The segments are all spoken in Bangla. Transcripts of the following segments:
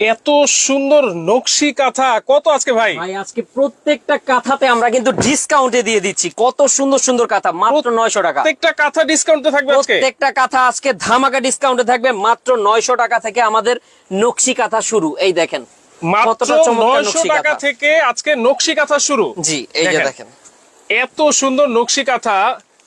এত সুন্দর নকশি কাঁথা কত আজকে ভাই? ভাই আজকে প্রত্যেকটা কাঁথাতে আমরা কিন্তু ডিসকাউন্টে দিয়ে দিচ্ছি। কত সুন্দর সুন্দর কাঁথা মাত্র নয়শো টাকা। প্রত্যেকটা কাঁথা ডিসকাউন্টে থাকবে আজকে? প্রত্যেকটা কাঁথা আজকে ধামাকা ডিসকাউন্টে থাকবে মাত্র নয়শো টাকা থেকে আমাদের নকশি কাঁথা শুরু। এই দেখেন মাত্র কতটা চমৎকার নয়শো নকশি টাকা থেকে আজকে নকশি কাঁথা শুরু। জি এই যে দেখেন। এত সুন্দর নকশি কাঁথা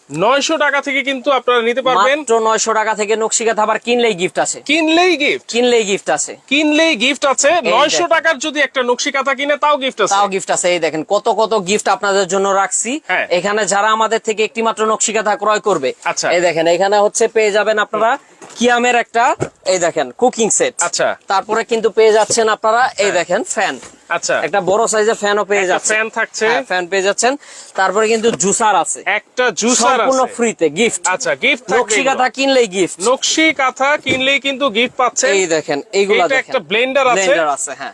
নয়শো টাকা থেকে কিন্তু আপনারা নিতে পারবেন। মাত্র নয়শো টাকা থেকে নকশি কাঁথা আবার কিনলেই গিফট আছে। কিনলেই গিফট কিনলেই গিফট আছে। কিনলেই গিফট আছে। এই নয়শো দেখেন। টাকার যদি একটা নকশি কাঁথা কিনে তাও গিফট আছে। তাও গিফট আছে। এই দেখেন কত কত গিফট আপনাদের জন্য রাখছি। হ্যাঁ। এখানে যারা আমাদের থেকে একটি মাত্র নকশি কাঁথা ক্রয় করবে আচ্ছা। এই দেখেন এখানে হচ্ছে পেয়ে যাবেন আপনারা কিয়ামের একটা এই দেখেন কুকিং সেট আচ্ছা। তারপরে কিন্তু পেয়ে যাচ্ছেন আপনারা এই দেখেন ফ্যান আচ্ছা। একটা বড় সাইজের ফ্যানও পেয়ে fan থাকছে। ফ্যান পেয়ে যাচ্ছেন। তারপরে কিন্তু জুসার আছে। একটা জুসার সম্পূর্ণ ফ্রিতে গিফট আচ্ছা গিফট নকশি কাঁথা কিনলেই গিফট নকশি কাঁথা কিনলেই কিন্তু গিফট পাচ্ছে এই দেখেন এইগুলা দেখেন একটা ব্লেন্ডার আছে। ব্লেন্ডার আছে হ্যাঁ।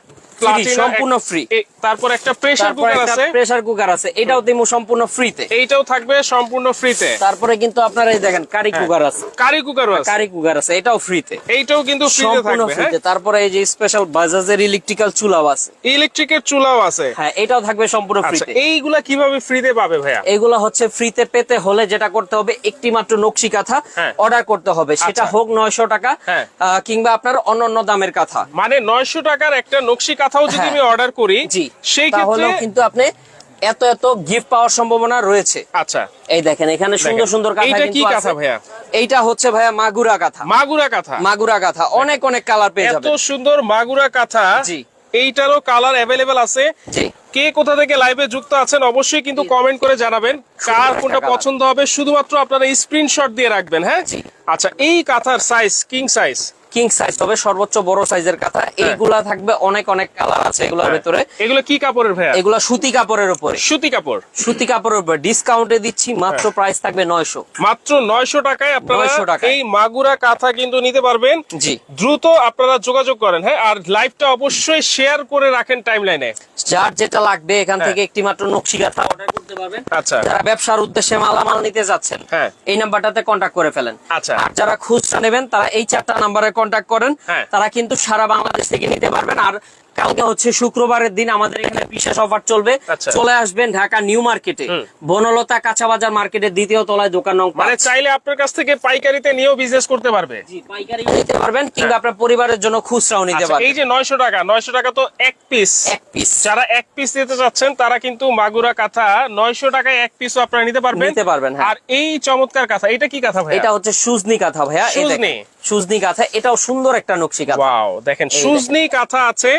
সম্পূর্ণ ফ্রি তারপর একটা প্রেসার তারপরে কুকার আছে। প্রেসার কুকার আছে। এটাও দিমু সম্পূর্ণ ফ্রিতে এইটাও থাকবে সম্পূর্ণ ফ্রিতে তারপরে কিন্তু আপনারা এই দেখেন কারি হ্যাঁ। কুকার আছে। কারি কুকারও আছে। কারি কুকার আছে এটাও ফ্রিতে এইটাও কিন্তু ফ্রিতে থাকবে হ্যাঁ। ফ্রিতে তারপরে এই যে স্পেশাল বাজাজের ইলেকট্রিক্যাল চুলাও আছে। ইলেকট্রিকের চুলাও আছে। হ্যাঁ এটাও থাকবে সম্পূর্ণ আচ্ছা ফ্রিতে এইগুলা কীভাবে ফ্রিতে পাবে ভাইয়া? এগুলো হচ্ছে ফ্রিতে পেতে হলে যেটা করতে হবে একটি মাত্র নকশি কাঁথা হ্যাঁ। অর্ডার করতে হবে। সেটা আচ্ছা। হোক নয়শো টাকা হ্যাঁ। আহ, কিংবা আপনার অন্যান্য দামের কাঁথা। মানে নয়শো টাকার একটা নকশি কাঁথাও যদি হ্যাঁ। আমি অর্ডার করি সেই ক্ষেত্রে কিন্তু আপনি এত এত গিফট পাওয়ার সম্ভাবনা রয়েছে। আচ্ছা। এই দেখেন এখানে সুন্দর সুন্দর কাঁথা কিন্তু কাঁথা আছে। ভাইয়া? এইটা হচ্ছে ভাইয়া মাগুরা কাঁথা মাগুরা কাঁথা মাগুরা কাঁথা অনেক অনেক কালার পেয়ে এত সুন্দর মাগুরা কাঁথা জি। এইটারও কালার অ্যাভেলেবেল আছে। জি। কে কোথা থেকে লাইভে যুক্ত আছেন অবশ্যই কিন্তু কমেন্ট করে জানাবেন। কার কোনটা পছন্দ হবে শুধুমাত্র আপনারা স্ক্রিনশট দিয়ে রাখবেন হ্যাঁ? জি। আচ্ছা এই কাঁথার size king size king size তবে সর্বোচ্চ বড় সাইজের কাঁথা। এইগুলা থাকবে অনেক অনেক কালার আছে এগুলোর ভেতরে। এগুলো কি কাপড়ের ভাইয়া? এগুলো সুতি কাপড়ের উপরে। সুতি কাপড়? সুতি কাপড়ের উপরে। ডিসকাউন্টে দিচ্ছি মাত্র প্রাইস থাকবে নয়শো। মাত্র নয়শো টাকায় আপনারা 900। এই মাগুরা কাঁথা কিন্তু নিতে পারবেন। জি। দ্রুত আপনারা যোগাযোগ করেন হ্যাঁ। আর লাইভটা অবশ্যই শেয়ার করে রাখেন টাইম লাইনে যার যেটা লাগবে এখান হ্যাঁ। থেকে একটি মাত্র নকশি কাঁথা অর্ডার করতে পারবেন আচ্ছা যারা ব্যবসার উদ্দেশ্যে মালামাল নিতে যাচ্ছেন হ্যাঁ। এই নাম্বারটাতে কন্ট্যাক্ট করে ফেলেন আচ্ছা। আর যারা খুচরা নেবেন তারা এই চারটা নাম্বারে কন্ট্যাক্ট করেন হ্যাঁ। তারা কিন্তু সারা বাংলাদেশ থেকে নিতে পারবেন আর কালকে হচ্ছে শুক্রবারের দিন আমাদের এখানে বিশেষ অফার চলবে। আচ্ছা। চলে আসবেন ঢাকা নিউ মার্কেটে। বনলতা কাঁচা বাজার মার্কেটের দ্বিতীয় তলায় দোকান নং মানে চাইলে আপনার কাছ থেকে পাইকারিতে নিয়েও বিজনেস করতে পারবে। জি পাইকারি নিতে পারবেন কিংবা আপনার পরিবারের জন্য খুচরাও নিতে আচ্ছা, পারবেন। এই যে নয়শো টাকা নয়শো টাকা তো এক পিস এক পিস যারা এক পিস নিতে চাচ্ছেন তারা কিন্তু মাগুরা কাঁথা নয়শো টাকায় এক পিসও আপনারা নিতে পারবেন। নিতে পারবেন, হ্যাঁ। আর এই চমৎকার কাঁথা এটা কি কাঁথা ভাই এটা হচ্ছে সুজনি কাঁথা ভাইয়া সুজনি। সুজনি কাঁথা এটাও সুন্দর একটা নকশি কাঁথা। ওয়াও দেখেন সুজনি কাঁথা আছে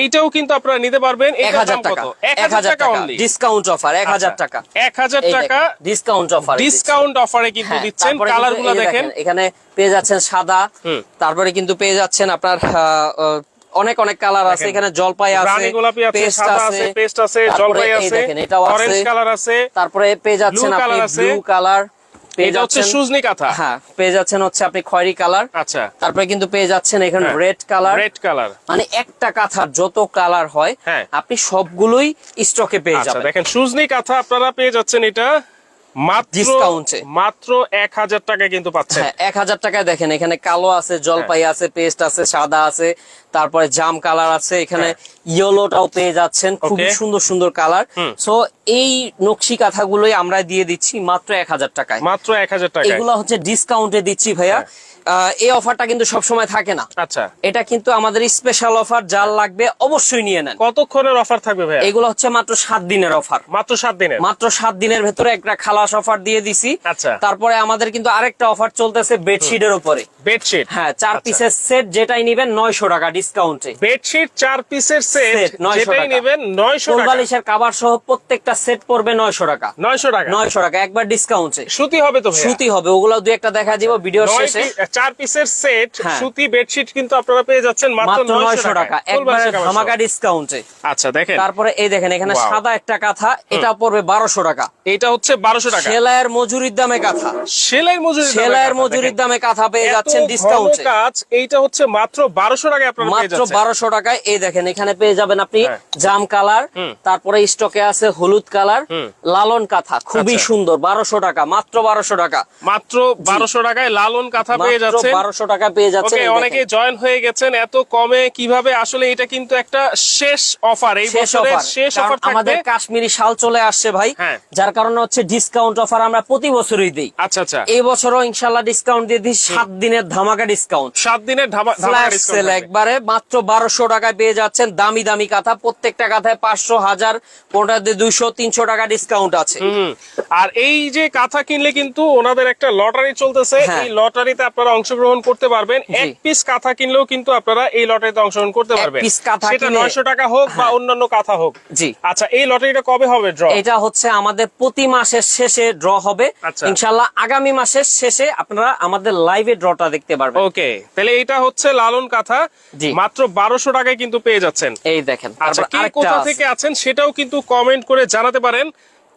এইটাও কিন্তু আপনারা নিতে পারবেন। এক হাজার টাকা। এক হাজার টাকা ডিসকাউন্ট অফার এক হাজার টাকা। এক হাজার টাকা ডিসকাউন্ট অফার ডিসকাউন্ট অফারে কিন্তু দিচ্ছেন। কালারগুলো দেখেন। এখানে পেয়ে যাচ্ছেন সাদা। তারপরে কিন্তু পেয়ে যাচ্ছেন আপনার অনেক অনেক কালার আছে। এখানে জলপাই আছে গোলাপি আছে পেস্ট আছে। পেস্ট আছে জলপাই আছে এটাও আছে। অরেঞ্জ কালার আছে তারপরে পেয়ে যাচ্ছেন আপনি। ব্লু কালার পেয়ে সুজনি কাঁথা। হ্যাঁ পেয়ে যাচ্ছেন হচ্ছে আপনি খয়েরি কালার। আচ্ছা। তারপরে কিন্তু পেয়ে যাচ্ছেন এখানে হ্যাঁ। Red colour. Red colour. মানে একটা কাঁথার যত কালার হয় হ্যাঁ। আপনি সবগুলোই স্টকে পেয়ে আচ্ছা যাবেন। দেখেন সুজনি কাঁথা আপনারা পেয়ে যাচ্ছেন এটা মাত্র মাত্র এক হাজার টাকা কিন্তু পাচ্ছেন। হ্যাঁ এক হাজার টাকায় দেখেন এখানে কালো আছে জলপাই হ্যাঁ। আছে পেস্ট আছে সাদা আছে তারপরে জাম কালার আছে এখানে ইয়েলোটাও পেয়ে যাচ্ছেন খুব সুন্দর সুন্দর কালার। তো সো এই নকশি কাঁথাগুলোই আমরা দিয়ে দিচ্ছি মাত্র এক হাজার টাকায়। মাত্র এক হাজার টাকা এগুলো হচ্ছে ডিসকাউন্টে দিচ্ছি ভাইয়া। এই অফারটা কিন্তু সবসময় থাকে না। আচ্ছা। এটা কিন্তু আমাদের স্পেশাল অফার যার লাগবে অবশ্যই নিয়ে নেন। কতক্ষণের অফার থাকবে ভাইয়া? এগুলো হচ্ছে মাত্র সাত দিনের অফার মাত্র সাত দিনের? মাত্র সাত দিনের ভেতরে একটা খালাস অফার দিয়ে দিছি। আচ্ছা। তারপরে আমাদের কিন্তু আরেকটা অফার চলতেছে বেডশিটের উপরে। বেডশিট হ্যাঁ চার আচ্ছা। পিসের সেট যেটাই নিবেন নয়শো টাকা ডিসকাউন্টে বেডশিট চার পিসের সেট 900 যেটাই নেবেন নয়শো টাকা। কোলবালিশের কাবার সহ প্রত্যেকটা সেট পড়বে নয়শো টাকা। নয়শো টাকা? নয়শো টাকা একবার ডিসকাউন্টে সুতি হবে তো? সুতি হবে ওগুলো দুই একটা দেখা দিব ভিডিও শেষে। পি- চার পিসের সেট হ্যাঁ। সুতি বেডশিট কিন্তু আপনারা পেয়ে যাচ্ছেন মাত্র মাত্র নয়শো নয়শো টাকা একবারে একবার ধামাকা ডিসকাউন্টে আচ্ছা দেখেন। তারপরে এই দেখেন এখানে সাদা একটা কাঁথা এটা পড়বে 1200 টাকা। এটা হচ্ছে বারোশো টাকা। সেলাইয়ের মজুরির দামে কাঁথা। সেলাই মজুরি সেলাইয়ের মজুরির দামে কাঁথা পেয়ে যাচ্ছেন ডিসকাউন্টে কাজ এইটা হচ্ছে মাত্র বারোশো টাকায় আপনারা মাত্র বারোশো টাকায় এই দেখেন এখানে পেয়ে যাবেন আপনি হ্যাঁ। জাম কালার তারপরে স্টকে আছে হলুদ কালার লালন কাঁথা খুবই আচ্ছা। সুন্দর বারোশো টাকা মাত্র বারোশো টাকা। মাত্র বারোশো টাকায় লালন কাঁথা পেয়ে যাচ্ছে বারোশো টাকা পেয়ে যাচ্ছে অনেকে জয়েন হয়ে গেছেন এত কমে কীভাবে? আসলে এটা কিন্তু একটা শেষ অফার এই শেষ বছরের শেষ অফার আমাদের কাশ্মীরি শাল চলে আসছে ভাই। হ্যাঁ। যার কারণে হচ্ছে ডিসকাউন্ট অফার আমরা প্রতি বছরই দিই। আচ্ছা আচ্ছা। এই বছরও ইনশাল্লাহ ডিসকাউন্ট দিয়ে দিই সাত দিনের ধামাকা ডিসকাউন্ট সাত দিনের ধামাকা সেল একবারে মাত্র বারোশো টাকায় পেয়ে যাচ্ছেন দামি দামি কাঁথা। প্রত্যেকটা কাঁথায় পাঁচশো হাজার কোনটাতে দুইশো তিনশো টাকা ডিসকাউন্ট আছে। আর এই যে কাঁথা কিনলে কিন্তু ওনাদের একটা লটারি চলতেছে। হ্যাঁ। এই লটারিতে আপনারা অংশগ্রহণ করতে পারবেন। এক পিস কাঁথা কিনলেও কিন্তু আপনারা এই লটারিতে অংশগ্রহণ করতে পারবেন। piece কাঁথা সেটা নয়শো টাকা হোক বা অন্যান্য কাঁথা হোক। জি। আচ্ছা এই লটারিটা কবে হবে ড্র? এটা হচ্ছে আমাদের প্রতি মাসের শেষে ড্র হবে। আচ্ছা। ইনশাল্লাহ আগামী মাসের শেষে আপনারা আমাদের লাইভে ড্রটা দেখতে পারবেন। ওকে তাহলে এটা হচ্ছে লালন কাঁথা। মাত্র বারোশো টাকায় কিন্তু পেয়ে যাচ্ছেন। এই দেখেন আচ্ছা কোথা থেকে আছেন সেটাও কিন্তু কমেন্ট করে জানাতে পারেন।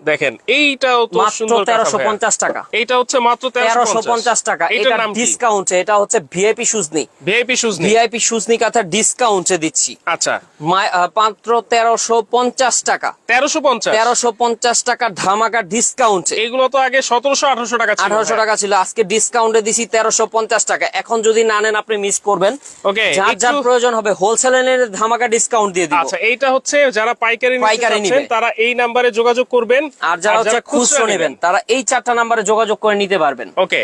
দেখেন এইটাও তো সুন্দর তেরোশো। পঞ্চাশ টাকা। এইটা হচ্ছে মাত্র তেরোশো পঞ্চাশ। টাকা। এটা ডিসকাউন্টে এটা হচ্ছে ভিআইপি সুজনি ভিআইপি ভিআইপি সুজনি কাঁথা ডিসকাউন্টে দিচ্ছি। আচ্ছা। মাত্র তেরোশো পঞ্চাশ টাকা। তেরোশো পঞ্চাশ? তেরোশো পঞ্চাশ টাকা ধামাকা ডিসকাউন্টে এইগুলো তো আগে সতেরোশো আঠারোশো টাকা আঠারোশো টাকা ছিল। আজকে ডিসকাউন্টে দিছি তেরোশো পঞ্চাশ টাকা। এখন যদি না নেন আপনি মিস করবেন। যার যার প্রয়োজন হবে হোলসেলে ধামাকা ডিসকাউন্ট দিয়ে দিব। আচ্ছা এইটা হচ্ছে যারা পাইকারি পাইকারি তারা এই নাম্বারে যোগাযোগ করবেন। আর যারা হচ্ছে খুচরো নেবেন। তারা এই চারটা নাম্বারে যোগাযোগ করে নিতে পারবেন। ওকে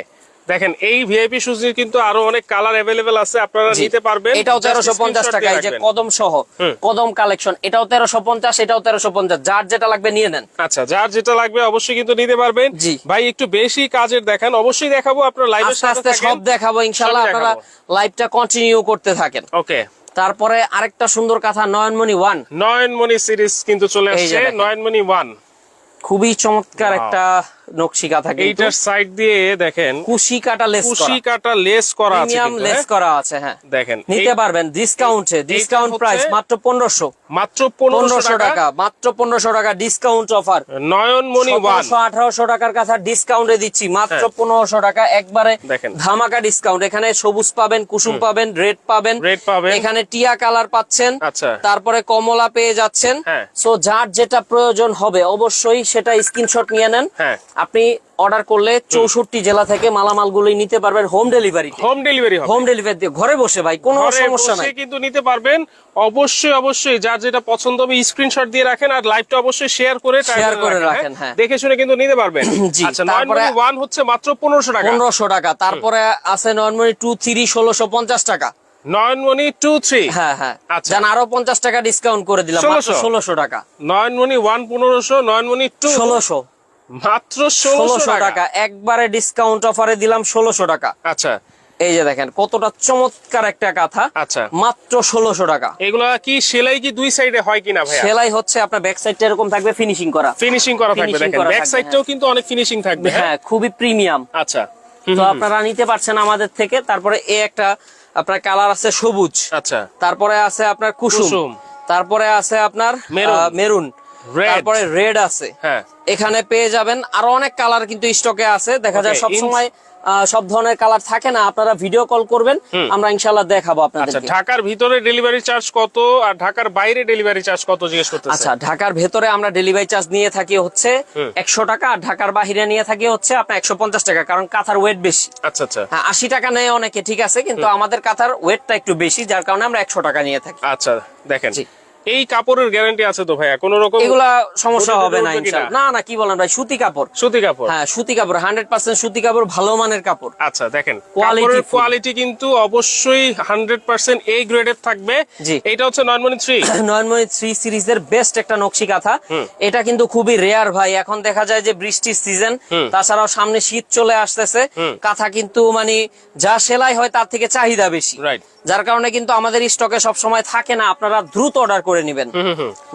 দেখেন এই ভিআইপি শুজের কিন্তু আরও অনেক কালার অ্যাভেলেবেল আছে আপনারা নিতে পারবেন। এটাও Just তেরোশো পঞ্চাশ screenshot টাকা এই যে কদম সহ কদম কালেকশন এটাও তেরোশো পঞ্চাশ এটাও তেরোশো পঞ্চাশ যার যেটা লাগবে নিয়ে নেন। আচ্ছা যার যেটা লাগবে অবশ্যই কিন্তু নিতে পারবেন। জি। ভাই একটু বেশি কাজের দেখান অবশ্যই দেখাবো আপনার লাইভের আস্তে সাথে সব দেখাবো ইনশাল্লাহ আপনারা লাইভটা কন্টিনিউ করতে থাকেন। ওকে। তারপরে আরেকটা সুন্দর কথা নয়নমণি ওয়ান নয়নমণি সিরিজ কিন্তু চলে আসছে নয়নমণি ওয়ান খুবই চমৎকার একটা নকশি কাঁথা এইটার সাইড দিয়ে দেখেন কুশি কাটা লেস কুশি কাটা লেস করা আছে প্রিমিয়াম লেস হ্যাঁ? করা আছে হ্যাঁ। দেখেন নিতে পারবেন ডিসকাউন্টে ডিসকাউন্ট প্রাইস মাত্র পনেরোশো। মাত্র পনেরোশো পনেরোশো টাকা। টাকা মাত্র পনেরোশো টাকা ডিসকাউন্ট অফার নয়নমণি ওয়ান সতেরোশো আঠারোশো টাকার কাছে ডিসকাউন্টে দিচ্ছি মাত্র হ্যাঁ। পনেরোশো টাকা একবারে ধামাকা ডিসকাউন্ট এখানে সবুজ পাবেন কুসুম পাবেন রেড পাবেন। Red পাবেন। এখানে টিয়া কালার পাচ্ছেন। আচ্ছা। তারপরে কমলা পেয়ে যাচ্ছেন। হ্যাঁ। সো যার যেটা প্রয়োজন হবে অবশ্যই সেটা স্ক্রিনশট নিয়ে নেন। হ্যাঁ। আপনি অর্ডার করলে চৌষট্টি জেলা থেকে মালামালগুলি নিতে পারবেন home delivery home delivery home delivery দিয়ে ঘরে বসে ভাই কোনো সমস্যা নাই। কিন্তু নিতে পারবেন। অবশ্যই অবশ্যই যার যেটা পছন্দ হবে স্ক্রিনশট দিয়ে রাখেন আর লাইভটা অবশ্যই শেয়ার করে শেয়ার করে রাখেন, রাখেন, হ্যাঁ। দেখে শুনে কিন্তু নিতে পারবেন। জি, আচ্ছা তারপরে- ওয়ান হচ্ছে মাত্র পনেরোশো টাকা। পনেরোশো টাকা তারপরে আছে নর্মালি টু থ্রি ষোলোশো পঞ্চাশ টাকা। নয়নমণি টু থ্রি হ্যাঁ হ্যাঁ। আচ্ছা। আরও পঞ্চাশ টাকা ডিসকাউন্ট করে দিলাম ষোলোশো। টাকা। নয়নমণি ওয়ান পনেরোশো নয়নমণি টু ষোলোশো। মাত্র ষোলোশো টাকা। একবারে ডিসকাউন্ট অফারে দিলাম ষোলোশো টাকা। আচ্ছা। এই যে দেখেন কতটা চমৎকার একটা কাঁথা। আচ্ছা। মাত্র ষোলোশো টাকা। এগুলা কি সেলাই কি দুই সাইডে হয় কিনা সেলাই হচ্ছে আপনার ব্যাক সাইডটা এরকম থাকবে ফিনিশিং করা। ফিনিশিং করা থাকবে দেখেন। ব্যাক সাইডটাও কিন্তু অনেক ফিনিশিং থাকবে হ্যাঁ? হ্যাঁ খুবই প্রিমিয়াম আচ্ছা। তো আপনারা নিতে পারছেন আমাদের থেকে। তারপরে এ একটা আপনার কালার আছে সবুজ। আচ্ছা। তারপরে আছে আপনার কুসুম। তারপরে আছে আপনার মেরুন। তারপরে রেড আছে। হ্যাঁ। এখানে পেয়ে যাবেন। আরও অনেক কালার কিন্তু স্টকে আছে। দেখা যায় Okay, সব ধরনের কালার থাকে না। আপনারা ভিডিও কল করবেন। আমরা ইনশাল্লাহ দেখাবো আচ্ছা আপনাদেরকে ঢাকার ভিতরে ডেলিভারি চার্জ কত আর ঢাকার বাইরে ডেলিভারি চার্জ কত জিজ্ঞেস করতেছে? আচ্ছা ঢাকার ভেতরে আমরা ডেলিভারি চার্জ নিয়ে থাকি হচ্ছে একশো টাকা আর ঢাকার বাহিরে নিয়ে থাকি হচ্ছে আপনার একশো পঞ্চাশ টাকা কারণ কাঁথার ওয়েট বেশি। আচ্ছা আচ্ছা। হ্যাঁ আশি টাকা নেয় অনেকে ঠিক আছে কিন্তু আমাদের কাঁথার ওয়েটটা একটু বেশি যার কারণে আমরা একশো টাকা নিয়ে থাকি। আচ্ছা দেখেন। এই কাপড়ের গ্যারান্টি আছে তো ভাইয়া? কোন রকম এগুলা সমস্যা হবে না না না কি বলেন ভাই সুতি কাপড়। সুতি কাপড়? হ্যাঁ সুতি কাপড় হান্ড্রেড পার্সেন্ট সুতি কাপড় ভালো মানের কাপড়। আচ্ছা দেখেন কাপড়ের কোয়ালিটি কিন্তু অবশ্যই হান্ড্রেড পার্সেন্ট এই গ্রেডের থাকবে। এটা হচ্ছে নয়নমণি থ্রি নয়নমণি থ্রি সিরিজের বেস্ট একটা নকশি কাঁথা। এটা কিন্তু খুবই রেয়ার ভাই। এখন দেখা যায় যে বৃষ্টির সিজন তাছাড়াও সামনে শীত চলে আসতেছে। কাঁথা কিন্তু মানে যা সেলাই হয় তার থেকে চাহিদা বেশি। রাইট যার কারণে কিন্তু আমাদের স্টকে সব সময় থাকে না আপনারা দ্রুত অর্ডার করে নেবেন।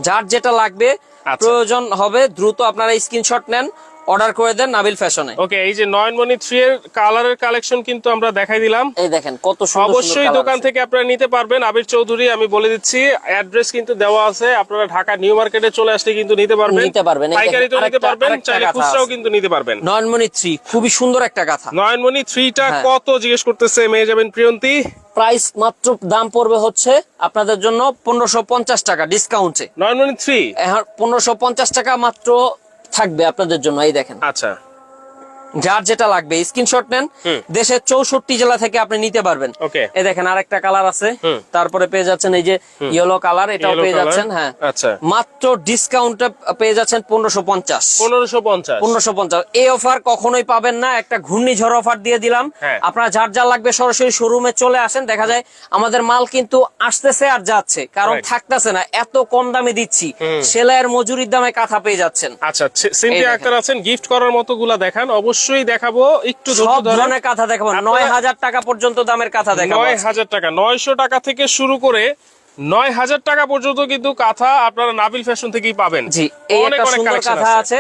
যার যেটা লাগবে আচ্ছা। প্রয়োজন হবে দ্রুত আপনারা স্ক্রিনশট নেন। অর্ডার করে দেন নাবিল ফ্যাশনে। ওকে এই যে নয়নমণি থ্রি এর কালারের কালেকশন কিন্তু আমরা দেখাই দিলাম। এই দেখেন কত সুন্দর অবশ্যই দোকান থেকে আপনারা নিতে পারবেন। আবির চৌধুরী আমি বলে দিচ্ছি অ্যাড্রেস কিন্তু দেওয়া আছে। আপনারা ঢাকা নিউ মার্কেটে চলে আসলে কিন্তু নিতে পারবেন। নিতে পারবেন। পাইকারি তো নিতে পারবেন চাইলে খুচরাও কিন্তু নিতে পারবেন। নয়নমণি থ্রি খুবই সুন্দর একটা কথা নয়নমণি থ্রিটা টা কত জিজ্ঞেস করতেছে মেয়ে যাবেন প্রিয়ন্তী? প্রাইস মাত্র দাম পড়বে হচ্ছে আপনাদের জন্য পনেরোশো পঞ্চাশ টাকা ডিসকাউন্টে নয়নমণি থ্রি? পনেরোশো পঞ্চাশ টাকা মাত্র থাকবে আপনাদের জন্য এই দেখেন। আচ্ছা। যার যেটা লাগবে স্ক্রিনশট নেন। দেশের চৌষট্টি জেলা থেকে আপনি নিতে পারবেন। এই দেখেন আরেকটা কালার আছে। তারপরে পেয়ে যাচ্ছেন এই যে ইয়েলো কালার এটাও পেয়ে যাচ্ছেন হ্যাঁ। আচ্ছা। মাত্র ডিসকাউন্টে পেয়ে যাচ্ছেন পনেরোশো পঞ্চাশ। পনেরোশো পঞ্চাশ। পনেরোশো পঞ্চাশ। এই অফার কখনোই পাবেন না একটা ঘূর্ণিঝড় অফার দিয়ে দিলাম। আপনার আপনারা যার যা লাগবে সরাসরি শোরুমে চলে আসেন দেখা যায় আমাদের মাল কিন্তু আসতেছে আর যাচ্ছে কারণ থাকতেছে না এত কম দামে দিচ্ছি। সেলাইয়ের মজুরির দামে কাঁথা পেয়ে যাচ্ছেন। আচ্ছা আক্তার আছেন গিফট করার মতো গুলা দেখান অবশ্যই দেখাবো। একটু সব ধরনের কাঁথা দেখাবো। নয় হাজার টাকা পর্যন্ত দামের কাঁথা দেখাবো। নয় হাজার টাকা নয়শো টাকা থেকে শুরু করে নয় হাজার টাকা পর্যন্ত কিন্তু কাঁথা আপনারা নাবিল ফ্যাশন থেকেই পাবেন। জি এই একটা সুন্দর কাঁথা আছে।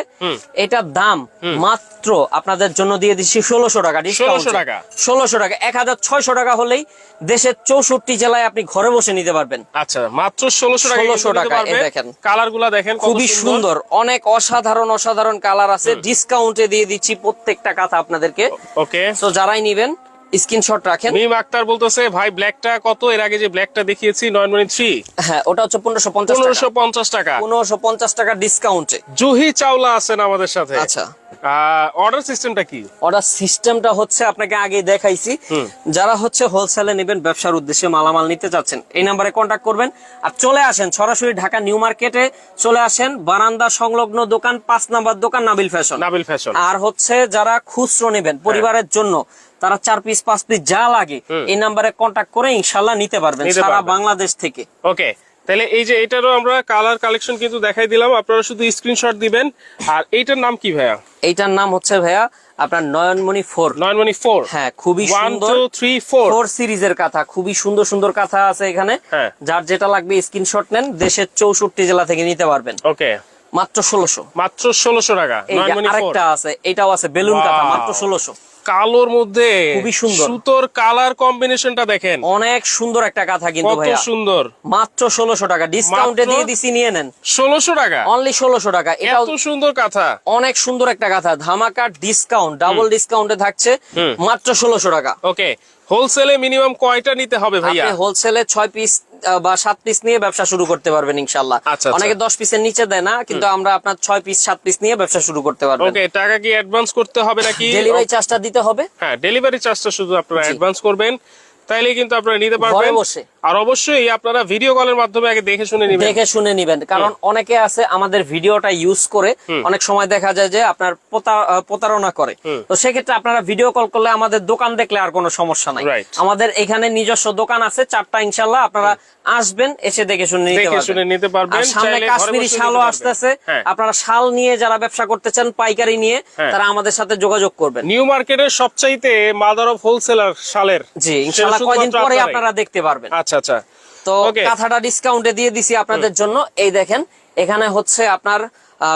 এটার দাম মাত্র আপনাদের জন্য দিয়ে দিচ্ছি ষোলোশো টাকা 1600 টাকা। ষোলোশো টাকা এক হাজার ছয়শো টাকা হলেই দেশের চৌষট্টি জেলায় আপনি ঘরে বসে নিতে পারবেন। আচ্ছা মাত্র ষোলোশো টাকা 1600 টাকা, দেখেন। কালারগুলা দেখেন খুবই সুন্দর। অনেক অসাধারণ অসাধারণ কালার আছে। ডিসকাউন্টে দিয়ে দিচ্ছি প্রত্যেকটা কাঁথা আপনাদেরকে। ওকে। তো যারাই নিবেন স্ক্রিনশট রাখেন। মিম আক্তার বলতেছে ভাই ব্ল্যাকটা কত? এর আগে যে ব্ল্যাকটা দেখিয়েছি নয় মানে থ্রি হ্যাঁ ওটা হচ্ছে পনেরোশো পঞ্চাশ পনেরোশো পঞ্চাশ টাকা। পনেরোশো পঞ্চাশ টাকা ডিসকাউন্টে জুহি চাওলা আছেন আমাদের সাথে। আচ্ছা। অর্ডার সিস্টেমটা কি? অর্ডার সিস্টেমটা হচ্ছে আপনাকে আগে দেখাইছি। যারা হচ্ছে হোলসেলে নেবেন ব্যবসার উদ্দেশ্যে মালামাল নিতে চাচ্ছেন এই নাম্বারে কন্ট্যাক্ট করবেন। আর চলে আসেন সরাসরি ঢাকা নিউ মার্কেটে চলে আসেন বারান্দা সংলগ্ন দোকান পাঁচ নাম্বার দোকান নাবিল ফ্যাশন। নাবিল ফ্যাশন। আর হচ্ছে যারা খুচরো নেবেন পরিবারের জন্য তারা চার পিস পাঁচ পিস যা লাগে এই নাম্বারে কন্ট্যাক্ট করে ইনশাল্লাহ নিতে পারবেন সারা বাংলাদেশ থেকে। ওকে তাহলে এই যে এটারও আমরা কালার কালেকশন কিন্তু দেখাই দিলাম আপনারা শুধু স্ক্রিনশট দিবেন। আর এইটার নাম কি ভাইয়া? এইটার নাম হচ্ছে ভাইয়া আপনার নয়নমণি ফোর। নয়নমণি ফোর। হ্যাঁ খুবই সুন্দর থ্রি ফোর ফোর সিরিজের কাঁথা খুবই সুন্দর সুন্দর কাঁথা আছে এখানে। হ্যাঁ। যার যেটা লাগবে স্ক্রিনশট নেন দেশের চৌষট্টি জেলা থেকে নিতে পারবেন। ওকে। মাত্র ষোলোশো। মাত্র ষোলোশো টাকা আরেকটা আছে এটাও আছে বেলুন Wow. মাত্র ষোলোশো। কালোর মধ্যে খুবই সুন্দর। সুতোর কালার কম্বিনেশনটা দেখেন। অনেক সুন্দর একটা কাঁথা কিন্তু কত সুন্দর। মাত্র ষোলোশো টাকা ডিসকাউন্টে দিয়ে দিছি নিয়ে নেন। ষোলোশো টাকা? অনলি ষোলোশো টাকা এটা এত সুন্দর কাঁথা। অনেক সুন্দর একটা কাঁথা ধামাকা ডিসকাউন্ট ডাবল ডিসকাউন্টে থাকছে মাত্র ষোলোশো টাকা। ওকে হোলসেলে মিনিমাম কয়টা নিতে হবে ভাইয়া? আপনি হোলসেলে ছয় পিস বা সাত পিস নিয়ে ব্যবসা শুরু করতে পারবেন ইনশাল্লাহ আচ্ছা, আচ্ছা। অনেকে দশ পিসের নিচে দেয় না কিন্তু আমরা আপনার ছয় পিস সাত পিস নিয়ে ব্যবসা শুরু করতে পারবেন। ওকে টাকা কি অ্যাডভান্স করতে হবে নাকি? ডেলিভারি চার্জটা দিতে হবে। হ্যাঁ ডেলিভারি চার্জটা শুধু আপনারা অ্যাডভান্স করবেন। তাইলে কিন্তু আপনারা নিতে পারবেন। বসে। আর অবশ্যই আপনারা ভিডিও কলের মাধ্যমে আগে দেখে শুনে নেবেন। দেখে শুনে নিবেন। কারণ অনেকে আছে আমাদের ভিডিওটা ইউজ করে অনেক সময় দেখা যায় যে আপনার প্রতা- প্রতারণা করে। তো সেক্ষেত্রে আপনারা ভিডিও কল করলে আমাদের দোকান দেখলে আর কোনো সমস্যা নাই। আমাদের এখানে নিজস্ব দোকান আছে চারটা ইনশাল্লাহ আপনারা আসবেন এসে দেখে শুনে নিতে শুনে পারবেন। নিতে পারবেন সামনে কাশ্মীরি শালও আসতেছে। হ্যাঁ। আপনারা শাল নিয়ে যারা ব্যবসা করতে চান পাইকারি নিয়ে হ্যাঁ। তারা আমাদের সাথে যোগাযোগ করবেন। নিউ মার্কেটের সবচাইতে মাদার অফ হোলসেলার শালের জি ইনশাল্লাহ কয়েকদিন কয়দিন পরে আপনারা দেখতে পারবেন। আচ্ছা আচ্ছা। তো কাঁথাটা ডিসকাউন্টে দিয়ে দিছি আপনাদের জন্য। এই দেখেন এখানে হচ্ছে আপনার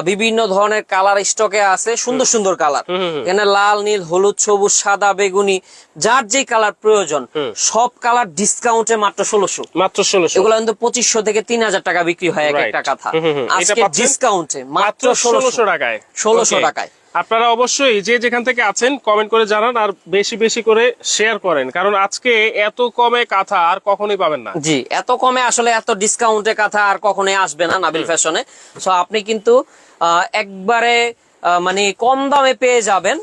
বিভিন্ন ধরনের কালার স্টকে আছে সুন্দর সুন্দর কালার। এখানে লাল নীল হলুদ সবুজ সাদা বেগুনি যার যে কালার প্রয়োজন সব কালার ডিসকাউন্টে মাত্র ষোলোশো। মাত্র ষোলোশো। এগুলো কিন্তু পঁচিশশো থেকে তিন হাজার টাকা বিক্রি হয় এক. একটা কাঁথা। আজকে ডিসকাউন্টে মাত্র ষোলোশো। টাকায়। ষোলোশো টাকায়। আপনারা অবশ্যই যে যেখান থেকে আছেন কমেন্ট করে জানান আর বেশি বেশি করে শেয়ার করেন। কারণ আজকে এত কমে কাঁথা আর কখনোই পাবেন না। জি এত কমে আসলে এত ডিসকাউন্টে কথা আর কখনোই আসবে না নাবিল ফ্যাশনে সো আপনি কিন্তু একবারে মানে কম দামে পেয়ে যাবেন।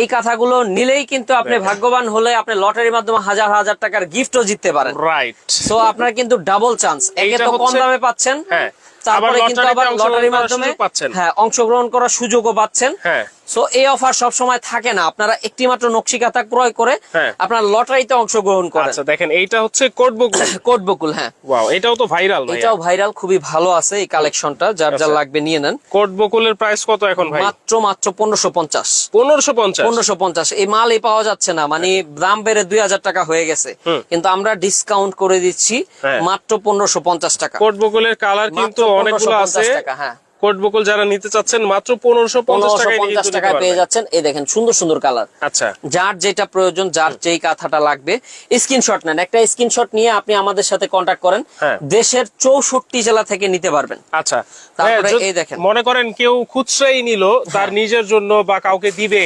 এই কথাগুলো নিলেই কিন্তু আপনি ভাগ্যবান হলে আপনি লটারির মাধ্যমে হাজার হাজার টাকার গিফটও জিততে পারেন। রাইট সো আপনার কিন্তু ডাবল চান্স একে তো কম দামে পাচ্ছেন। হ্যাঁ। তারপরে কিন্তু আবার লটারির মাধ্যমে হ্যাঁ অংশগ্রহণ করার সুযোগও পাচ্ছেন। হ্যাঁ। সো এই অফার সব সময় থাকে না। আপনারা একটি মাত্র নকশিকাতা ক্রয় করে হ্যাঁ। আপনার লটারিতে অংশগ্রহণ করেন। আচ্ছা দেখেন এইটা হচ্ছে কোড বুক কোট বকুল হ্যাঁ। ওয়াও এটাও তো ভাইরাল ভাই এটাও ভাইরাল খুবই ভালো আছে এই কালেকশনটা। যার যা আচ্ছা। লাগবে নিয়ে নেন। কোড বকুলের প্রাইস কত এখন ভাই? মাত্র মাত্র পনেরোশো পঞ্চাশ। পনেরোশো পঞ্চাশ? পনেরোশো পঞ্চাশ। এই পাওয়া যাচ্ছে না। মানে দাম বেড়ে দুই হাজার টাকা হয়ে গেছে। কিন্তু আমরা ডিসকাউন্ট করে দিচ্ছি হ্যাঁ। মাত্র পনেরোশো পঞ্চাশ টাকা। কোড বকুলের কালার কিন্তু অনেকগুলো আছে। হ্যাঁ। কোট বকুল যারা নিতে চাচ্ছেন মাত্র পনেরোশো পঞ্চাশ টাকায় পেয়ে যাচ্ছেন। এই দেখেন সুন্দর সুন্দর কালার। আচ্ছা। যার যেটা প্রয়োজন যার যেই কাঁথাটা লাগবে স্ক্রিনশট নেন। একটা স্ক্রিনশট নিয়ে আপনি আমাদের সাথে কন্ট্যাক্ট করেন। হ্যাঁ। দেশের চৌষট্টি জেলা থেকে নিতে পারবেন। আচ্ছা। তারপরে হ্যাঁ, এই দেখেন। মনে করেন কেউ খুচরাই নিল তার নিজের জন্য বা কাউকে দিবে।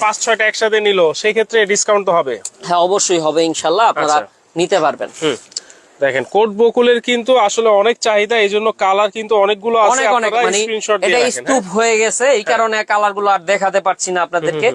পাঁচ ছয়টা একসাথে নিল সেই ক্ষেত্রে ডিসকাউন্ট তো হবে। হ্যাঁ অবশ্যই হবে ইনশাল্লাহ। আপনারা আচ্ছা। নিতে পারবেন। দেখেন কোট বকুলের কিন্তু আসলে অনেক চাহিদা এই জন্য কালার কিন্তু অনেকগুলো আছে। আপনারা মানে স্ক্রিনশট দিয়ে রাখেন হ্যাঁ? স্তূপ হয়ে। গেছে এই কারণে কালারগুলো আর দেখাতে পারছি না আপনাদেরকে।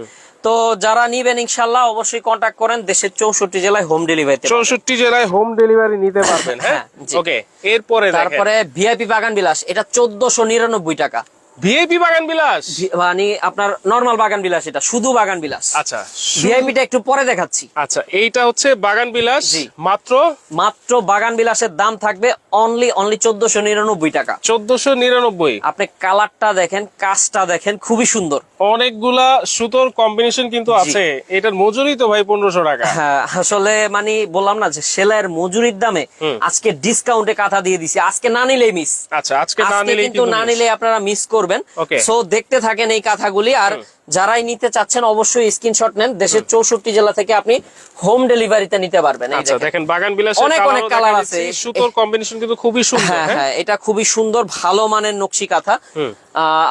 তো যারা নিবেন ইনশাল্লাহ অবশ্যই কন্ট্যাক্ট করেন দেশের চৌষট্টি জেলায় হোম ডেলিভারি চৌষট্টি জেলায় হোম ডেলিভারি নিতে পারবেন হ্যাঁ? হ্যাঁ, ওকে এরপরে তারপরে ভিআইপি বাগান বিলাস এটা চোদ্দশো নিরানব্বই টাকা। ভিআইপি বাগান বিলাস মানে আপনার নর্মাল বাগান বিলাস এটা শুধু বাগান বিলাস আচ্ছা ভিআইপিটা একটু পরে দেখাচ্ছি। আচ্ছা এইটা হচ্ছে বাগান বিলাস মাত্র? মাত্র বাগান বিলাসের দাম থাকবে অনলি অনলি চোদ্দশো নিরানব্বই টাকা। চোদ্দশো নিরানব্বই। আপনি কালারটা দেখেন কাজটা দেখেন খুবই সুন্দর। অনেকগুলা সুতোর কম্বিনেশন কিন্তু আছে। এটার মজুরি তো ভাই পনেরোশো টাকা। হ্যাঁ আসলে মানে বললাম না যে সেলাইয়ের মজুরির দামে আজকে ডিসকাউন্টে কাঁথা দিয়ে দিছি। আজকে না নিলেই মিস আচ্ছা আজকে না নিলে কিন্তু না নিলে আপনারা মিস করবেন। Okay. সো দেখতে থাকেন এই কাঁথাগুলি আর যারাই নিতে চাচ্ছেন অবশ্যই স্ক্রিনশট নেন। দেশের চৌষট্টি জেলা থেকে আপনি হোম ডেলিভারিতে নিতে পারবেন আচ্ছা দেখেন। দেখেন বাগান বিলাস অনেক অনেক colour আছে। সুতোর কম্বিনেশন কিন্তু খুবই সুন্দর হ্যাঁ হ্যাঁ? হ্যাঁ এটা খুবই সুন্দর ভালো মানের নকশি কাঁথা।